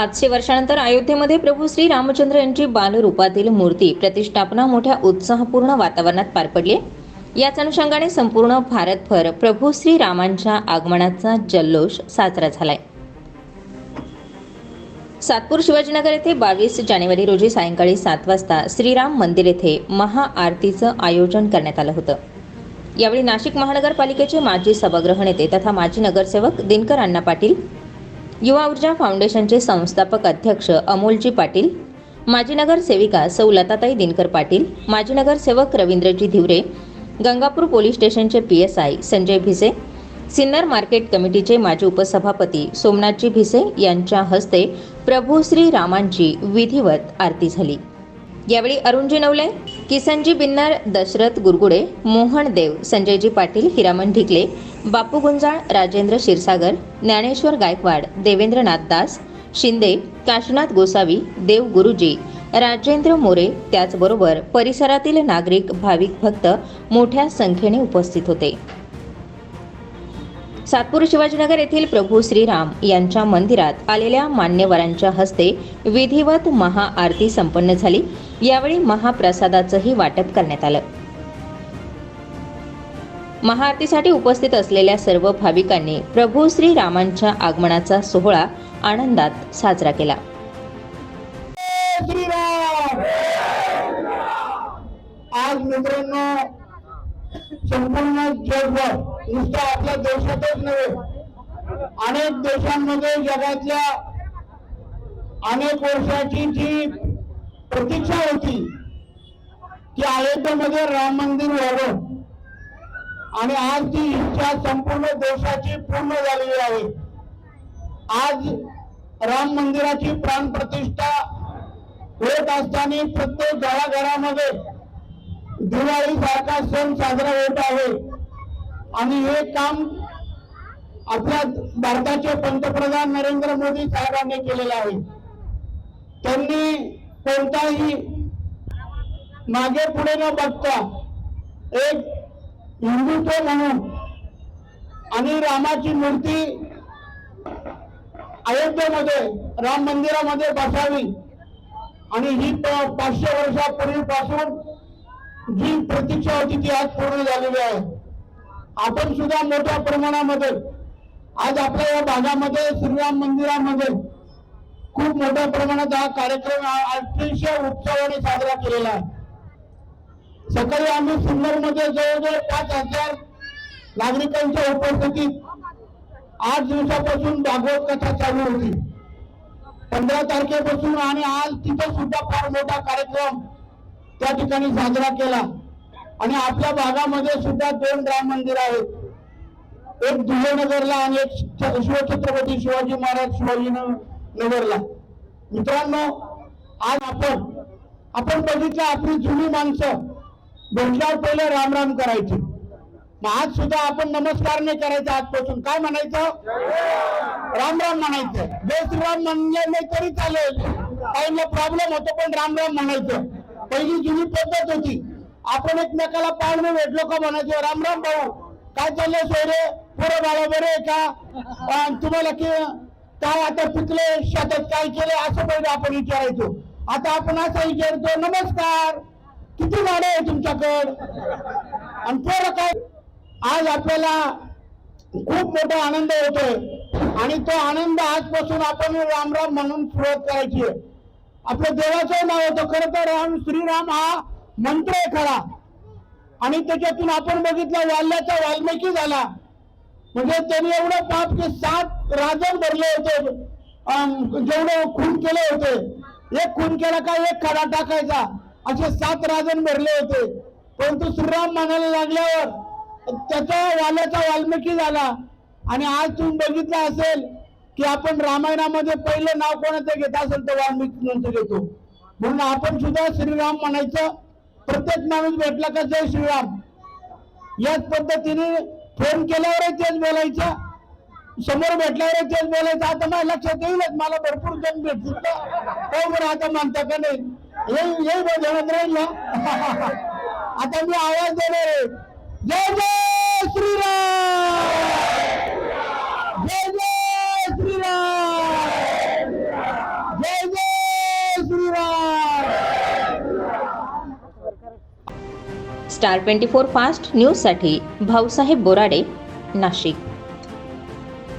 पाचशे वर्षानंतर अयोध्येमध्ये प्रभू श्री रामचंद्र यांची बालरूपातील मूर्ती प्रतिष्ठापना मोठ्या उत्साहपूर्ण वातावरणात पार पडली याच अनुषंगाने संपूर्ण भारतभर प्रभू श्री रामांच्या आगमनाचा जल्लोष साजरा झालाय. सातपूर शिवाजीनगर येथे बावीस जानेवारी रोजी सायंकाळी सात वाजता श्रीराम मंदिर येथे महाआरतीचं आयोजन करण्यात आलं होतं. यावेळी नाशिक महानगरपालिकेचे माजी सभागृह नेते तथा माजी नगरसेवक दिनकर अण्णा पाटील युवा ऊर्जा फाउंडेशनचे संस्थापक अध्यक्ष अमोलजी पाटील माजी नगरसेविका सौलताताई दिनकर पाटील माजी नगरसेवक रवींद्रजी धिवरे गंगापूर पोलीस स्टेशनचे P S I Sanjay Bhise Sinnar market कमिटीचे माजी उपसभापती सोमनाथजी भिसे यांच्या हस्ते प्रभू श्री रामांची विधिवत आरती झाली. यावेळी अरुणजी नवले किसनजी बिन्नार दशरथ गुरगुडे मोहन देव संजयजी पाटील हिरामन ढिकले बापू गुंजाळ राजेंद्र क्षीरसागर ज्ञानेश्वर गायकवाड देवेंद्रनाथ दास शिंदे काशनाथ गोसावी देव गुरुजी राजेंद्र मोरे त्याचबरोबर परिसरातील नागरिक भाविक भक्त मोठ्या संख्येने उपस्थित होते. सातपूर शिवाजीनगर येथील प्रभू श्रीराम यांच्या मंदिरात आलेल्या मान्यवरांच्या हस्ते विधिवत महाआरती संपन्न झाली. यावेळी महाप्रसादाचंही वाटप करण्यात आलं. महाआरतीसाठी उपस्थित असलेल्या सर्व भाविकांनी प्रभू श्रीरामांच्या आगमनाचा सोहळा आनंदात साजरा केला. आज मित्रांनो संपूर्ण जगभर नुसतं आपल्या देशातच नव्हे अनेक देशांमध्ये जगातल्या अनेक वर्षाची जी प्रतीक्षा होती की अयोध्येमध्ये राम मंदिर व्हावं. आणि आज ती इच्छा संपूर्ण देशाची पूर्ण झालेली आहे. आज राम मंदिराची प्राणप्रतिष्ठा होत असताना प्रत्येक घराघरामध्ये दिवाळी सारखा सण साजरा होत आहे. आणि हे काम आपल्या भारताचे पंतप्रधान नरेंद्र मोदी साहेबांनी केलेलं आहे. त्यांनी कोणताही मागे पुढे न बघता एक हिंदुत्व म्हणून आणि रामाची मूर्ती अयोध्येमध्ये राम मंदिरामध्ये बसावी. आणि ही पाचशे वर्षापूर्वीपासून जी प्रतीक्षा होती ती आज पूर्ण झालेली आहे. आपण सुद्धा मोठ्या प्रमाणामध्ये आज आपल्या या भागामध्ये श्रीराम मंदिरामध्ये खूप मोठ्या प्रमाणात हा कार्यक्रम आ- अतिशय उत्सवाने साजरा केलेला आहे. सकाळी आम्ही सिन्नरमध्ये जवळजवळ पाच हजार नागरिकांच्या उपस्थितीत आठ दिवसापासून भागवत कथा चालू होती. पंधरा तारखेपासून आणि आज तिथं सुद्धा फार मोठा कार्यक्रम त्या ठिकाणी साजरा केला. आणि आपल्या भागामध्ये सुद्धा दोन राम मंदिर आहेत. एक धुळेनगरला आणि एक शिवछत्रपती शिवाजी महाराज शिवाजी नगरला. मित्रांनो आज आपण आपण बघितलं आपली जुनी माणसं भेटल्यावर पहिले राम राम मग आज सुद्धा आपण नमस्कार नाही करायचा आजपासून. काय म्हणायचं? राम राम म्हणायचं. जय श्रीराम म्हणजे नाही तरी चालेल. काहींना प्रॉब्लेम होतो पण राम राम म्हणायचं. पहिली जुनी पद्धत होती. आपण एकमेकाला पाहुणे भेटलो का म्हणायचो राम राम भाऊ काय चाललंय सोयरे? पोरं बाळा बरे आहे का? तुम्हाला की काय आता पिकले शेतात काय केले असं पहिले आपण विचारायचो. आता आपण असं विचारतो नमस्कार किती झाडं आहे तुमच्याकड? आणि पोरं काय? आज आपल्याला खूप मोठा आनंद होतोय. आणि तो आनंद आजपासून आपण राम राम म्हणून सुरुवात करायची आहे. देवाचं नाव होतं खरं तर राम श्रीराम हा मंत्र आहे खरा. आणि त्याच्यातून आपण बघितलं वाल्याचा वाल्मिकी झाला. म्हणजे त्यांनी एवढं पाप की सात राजन भरले होते. जेवढे खून केले होते. एक खून केला का एक खडा टाकायचा. असे सात राजन भरले होते. परंतु श्रीराम म्हणायला लागल्यावर त्याचा वाल्याचा वाल्मिकी झाला. आणि आज तुम्ही बघितलं असेल की आपण रामायणामध्ये पहिलं नाव कोणाचं घेत असेल तर वाल्मिकीचं घेतो. म्हणून आपण सुद्धा श्रीराम म्हणायचं प्रत्येक माणूस भेटला का जय श्रीराम? याच पद्धतीने फोन केल्यावर तेच बोलायचं समोर भेटल्यावर तेच बोलायचं. आता माझ्या लक्षात येईलच मला भरपूर जण भेटतील का? हो बरं आता मानता का नाही? येईल येईल राहील ना आता मी आवाज देणार आहे. जय जय श्रीराम जय जय Shriram star twenty four fast न्यूजसाठी भाऊसाहेब बोराडे नाशिक.